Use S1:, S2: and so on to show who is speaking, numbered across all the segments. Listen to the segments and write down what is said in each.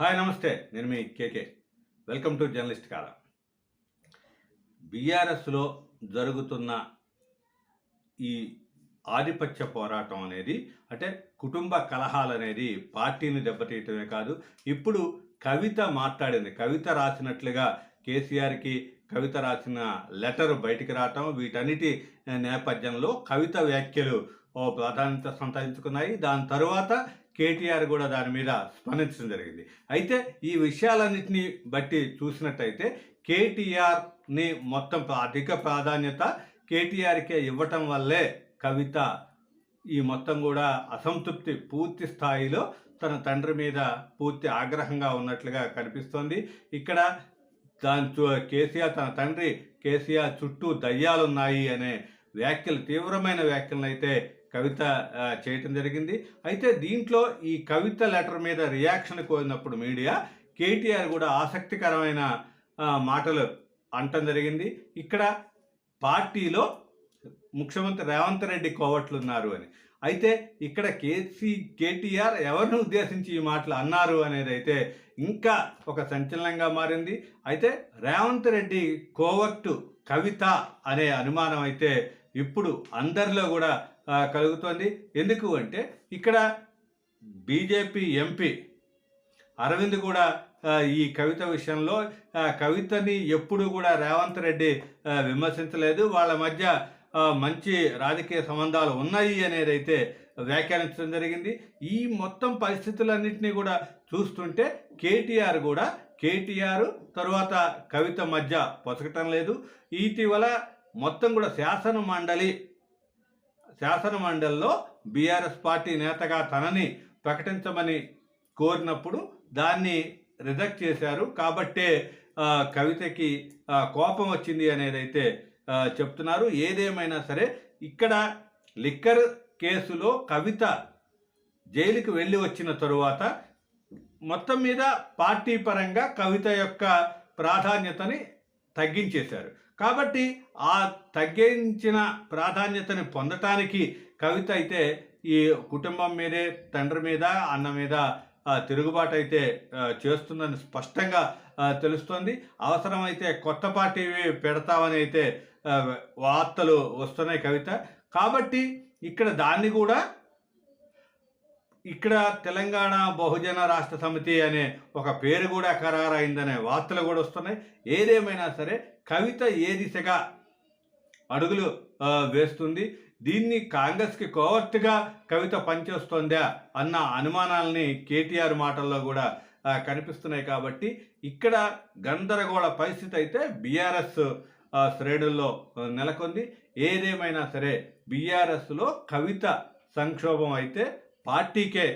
S1: Hi నమస్తే. నేను మీ KK. Welcome to journalist Kala. బీఆర్ఎస్లో జరుగుతున్న ఈ ఆధిపత్య పోరాటం అనేది అంటే కుటుంబ కలహాలు అనేది పార్టీని దెబ్బతీయటమే కాదు ఇప్పుడు కవిత మాట్లాడింది. కవిత రాసినట్లుగా కేసీఆర్కి కవిత రాసిన లెటర్ బయటికి రావటం వీటన్నిటి నేపథ్యంలో కవిత వ్యాఖ్యలు ఓ ప్రాధాన్యత సంతరించుకున్నాయి. దాని తరువాత కేటీఆర్ కూడా దాని మీద స్పందించడం జరిగింది. అయితే ఈ విషయాలన్నింటినీ బట్టి చూసినట్టయితే కేటీఆర్ని మొత్తం అధిక ప్రాధాన్యత కేటీఆర్కే ఇవ్వటం వల్లే కవిత ఈ మొత్తం కూడా అసంతృప్తి పూర్తి స్థాయిలో తన తండ్రి మీద పూర్తి ఆగ్రహంగా ఉన్నట్లుగా కనిపిస్తోంది. ఇక్కడ దాని చు- కేసీఆర్ తన తండ్రి కేసీఆర్ చుట్టూ దయ్యాలున్నాయి అనే వ్యాఖ్యలు తీవ్రమైన వ్యాఖ్యలను అయితే కవిత చేయటం జరిగింది. అయితే దీంట్లో ఈ కవిత లెటర్ మీద రియాక్షన్ కోరినప్పుడు మీడియా కేటీఆర్ కూడా ఆసక్తికరమైన మాటలు అంటం జరిగింది. ఇక్కడ పార్టీలో ముఖ్యమంత్రి రేవంత్ రెడ్డి కోవట్లు ఉన్నారు అని. అయితే ఇక్కడ కేసీ కేటీఆర్ ఎవరిని ఉద్దేశించి ఈ మాటలు అన్నారు అనేది అయితే ఇంకా ఒక సంచలనంగా మారింది. అయితే రేవంత్ రెడ్డి కోవట్టు కవిత అనే అనుమానం అయితే ఇప్పుడు అందరిలో కూడా కలుగుతోంది. ఎందుకు అంటే ఇక్కడ బీజేపీ ఎంపీ అరవింద్ కూడా ఈ కవిత విషయంలో కవితని ఎప్పుడు కూడా రేవంత్ రెడ్డి విమర్శించలేదు. వాళ్ళ మధ్య మంచి రాజకీయ సంబంధాలు ఉన్నాయి అనేది అయితే వ్యాఖ్యానించడం జరిగింది. ఈ మొత్తం పరిస్థితులన్నింటినీ కూడా చూస్తుంటే కేటీఆర్ కూడా కేటీఆర్ తరువాత కవిత మధ్య పొసగటం లేదు. ఇటీవల మొత్తం కూడా శాసన మండలి శాసనమండలిలో బీఆర్ఎస్ పార్టీ నేతగా తనని ప్రకటించమని కోరినప్పుడు దాన్ని రిజెక్ట్ చేశారు. కాబట్టే కవితకి కోపం వచ్చింది అనేది అయితే చెప్తున్నారు. ఏదేమైనా సరే ఇక్కడ లిక్కర్ కేసులో కవిత జైలుకి వెళ్ళి వచ్చిన తరువాత మొత్తం మీద పార్టీ పరంగా కవిత యొక్క ప్రాధాన్యతని తగ్గించేశారు. కాబట్టి ఆ తగ్గించిన ప్రాధాన్యతని పొందటానికి కవిత అయితే ఈ కుటుంబం మీదే తండ్రి మీద అన్న మీద తిరుగుబాటు అయితే చేస్తుందని స్పష్టంగా తెలుస్తోంది. అవసరమైతే కొత్త పార్టీ పెడతామని అయితే వార్తలు వస్తున్నాయి కవిత. కాబట్టి ఇక్కడ దాన్ని కూడా ఇక్కడ తెలంగాణ బహుజన రాష్ట్ర సమితి అనే ఒక పేరు కూడా ఖరారైందనే వార్తలు కూడా వస్తున్నాయి. ఏదేమైనా సరే కవిత ఏ దిశగా అడుగులు వేస్తుంది? దీన్ని కాంగ్రెస్కి కోవర్ట్గా కవిత పనిచేస్తోందా అన్న అనుమానాలని కేటీఆర్ మాటల్లో కూడా కనిపిస్తున్నాయి కాబట్టి ఇక్కడ గందరగోళ పరిస్థితి అయితే బీఆర్ఎస్ శ్రేణుల్లో నెలకొంది. ఏదేమైనా సరే బీఆర్ఎస్లో కవిత సంక్షోభం అయితే పార్టీకే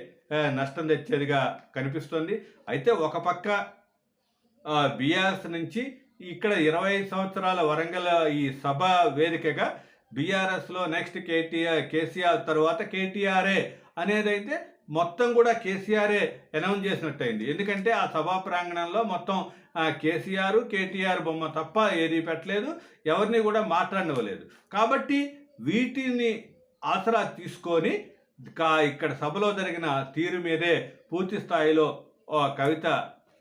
S1: నష్టం తెచ్చేదిగా కనిపిస్తుంది. అయితే ఒక పక్క బీఆర్ఎస్ నుంచి ఇక్కడ ఇరవై సంవత్సరాల వరంగల్ ఈ సభ వేదికగా బీఆర్ఎస్లో నెక్స్ట్ కేటీఆర్ కేసీఆర్ తర్వాత కేటీఆర్ఏ అనేదైతే మొత్తం కూడా కేసీఆర్ఏ అనౌన్స్ చేసినట్టయింది. ఎందుకంటే ఆ సభా ప్రాంగణంలో మొత్తం కేసీఆర్ కేటీఆర్ బొమ్మ తప్ప ఏది పెట్టలేదు. ఎవరిని కూడా మాట్లాడనివ్వలేదు. కాబట్టి వీటిని ఆసరా తీసుకొని ఇక్కడ సభలో జరిగిన తీరు మీదే పూర్తి స్థాయిలో ఓ కవిత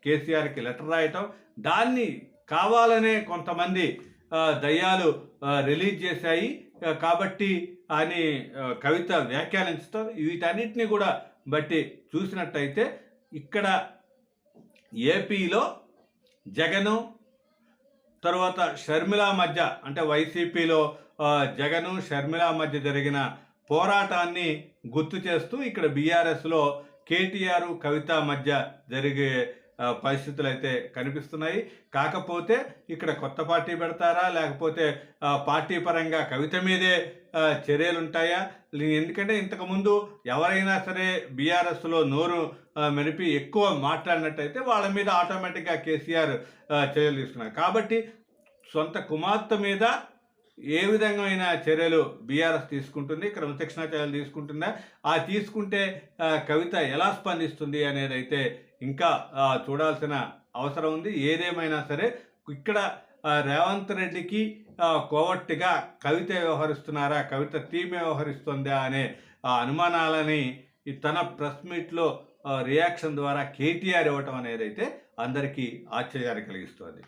S1: కేసీఆర్కి లెటర్ రాయటం. దాన్ని కావాలనే కొంతమంది దయ్యాలు రిలీజ్ చేశాయి. కాబట్టి అని కవిత వ్యాఖ్యానించడం వీటన్నిటిని కూడా బట్టి చూసినట్టయితే ఇక్కడ ఏపీలో జగను తర్వాత షర్మిల మధ్య అంటే వైసీపీలో జగను షర్మిల మధ్య జరిగిన పోరాటాన్ని గుర్తు చేస్తూ ఇక్కడ బీఆర్ఎస్లో కేటీఆర్ కవిత మధ్య జరిగే పరిస్థితులు అయితే కనిపిస్తున్నాయి. కాకపోతే ఇక్కడ కొత్త పార్టీ పెడతారా? లేకపోతే పార్టీ పరంగా కవిత మీదే చర్యలుంటాయా? చర్యలు ఉంటాయా లే- ఎందుకంటే ఇంతకుముందు ఎవరైనా సరే బీఆర్ఎస్లో నోరు మెరిపి ఎక్కువ మాట్లాడినట్టయితే వాళ్ళ మీద ఆటోమేటిక్గా కేసీఆర్ చర్యలు తీసుకున్నారు. కాబట్టి సొంత కుమార్తె మీద ఏ విధమైన చర్యలు బీఆర్ఎస్ తీసుకుంటుంది క్రమశిక్షణ చర్యలు తీసుకుంటుందా? ఆ తీసుకుంటే కవిత ఎలా స్పందిస్తుంది అనేది అయితే ఇంకా చూడాల్సిన అవసరం ఉంది. ఏదేమైనా సరే ఇక్కడ రేవంత్ రెడ్డికి కోవట్టిగా కవిత వ్యవహరిస్తున్నారా కవిత టీమే వ్యవహరిస్తుందా అనే ఆ అనుమానాలని తన ప్రెస్ మీట్లో రియాక్షన్ ద్వారా కేటీఆర్ ఇవ్వటం అనేది అయితే అందరికీ ఆశ్చర్యాన్ని కలిగిస్తుంది.